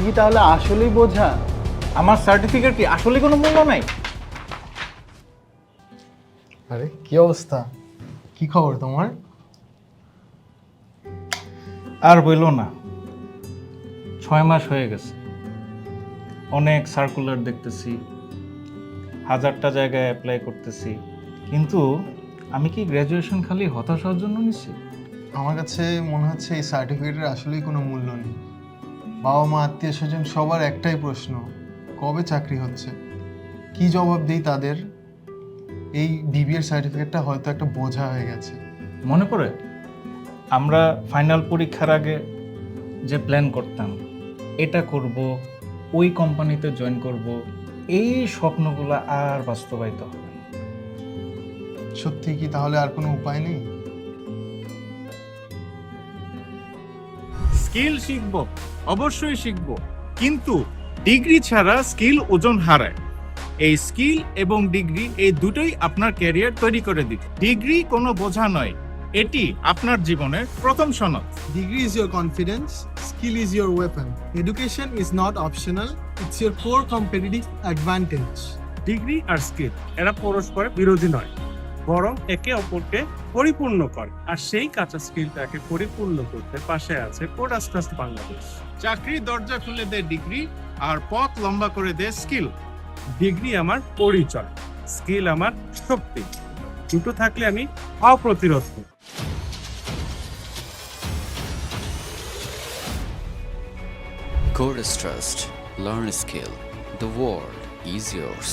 Degree তাহলে আসলেই বোঝা। আমার সার্টিফিকেট কি? আসলে কোনো মূল্য নাই? আরে কি অবস্থা? কি খবর তোমার? আর বইলো না। ছয় মাস হয়ে গেছে। অনেক সার্কুলার দেখতেছি। হাজারটা জায়গায় অ্যাপ্লাই করতেছি। কিন্তু আমি কি গ্র্যাজুয়েশন খালি হতাশ হওয়ার জন্য নিছি? আমার কাছে মনে হচ্ছে এই সার্টিফিকেটের আসলেই কোনো মূল্য নেই। বাবা মা আত্মীয় স্বজন সবার একটাই প্রশ্ন কবে চাকরি হচ্ছে? কি জবাব দিই তাদের? এই বিবিএর সার্টিফিকেটটা হয়তো একটা বোঝা হয়ে গেছে। মনে পড়ে? আমরা ফাইনাল পরীক্ষার আগে যে প্ল্যান করতাম এটা করব ওই কোম্পানিতে জয়েন করব এই স্বপ্নগুলো আর বাস্তবায়িত হবে সত্যি কি তাহলে আর কোনো উপায় নেই? স্কিল শিখব অবশ্যই শিখব কিন্তু ডিগ্রি ছাড়া স্কিল ওজন হারায়। এই স্কিল এবং ডিগ্রি এই দুটোই আপনার ক্যারিয়ার তৈরি করে দিবে ডিগ্রি কোনো বোঝা নয় এটি আপনার জীবনের প্রথম সনদ। Degree is your confidence skill is your weapon. Education is not optional, it's your core competitive advantage degree R skill এরা পরস্পরের বিরোধী নয়। বরং একে অপরকে পরিপূর্ণ করে আর সেই কাঁচা স্কিলটাকে পরিপূর্ণ করতে পাশে আছে কোডাস ট্রাস্ট বাংলাদেশ চাকরির দরজা খুলে দেয় ডিগ্রি আর পথ লম্বা করে দেয় স্কিল ডিগ্রি আমার পরিচয় স্কিল আমার শক্তি দুটো থাকলে আমি অপ্রতিরোধ Codus Trust. Learn skill. The world is yours.